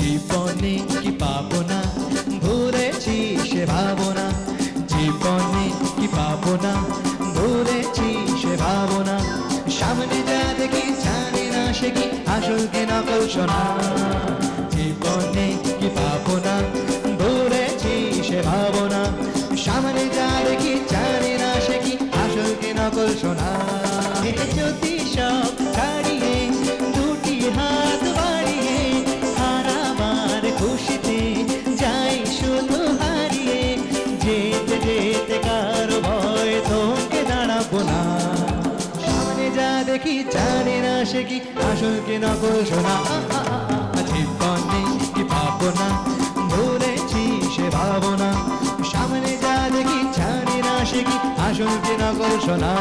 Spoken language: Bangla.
জীবনে কি পাবো না? ভুলেছি সে ভাবনা। জীবনে কি পাবো না? ভুলেছি সে ভাবনা। সামনে যা দেখি, জানি না সে কি আসল কি নকল শোনা জীবনে কি পাবো না? ভুলেছি সে ভাবনা। সামনে যা দেখি, জানি না সে কি আসল কি নকল শোনা যদি সব দেখি, জানে না সে কি? আসল কি নকল শোনা জীবনে কি ভাবনা? ভুলেছি সে ভাবনা। সামনে যা দেখি, জানে না সে কি? আসল কি নকল শোনা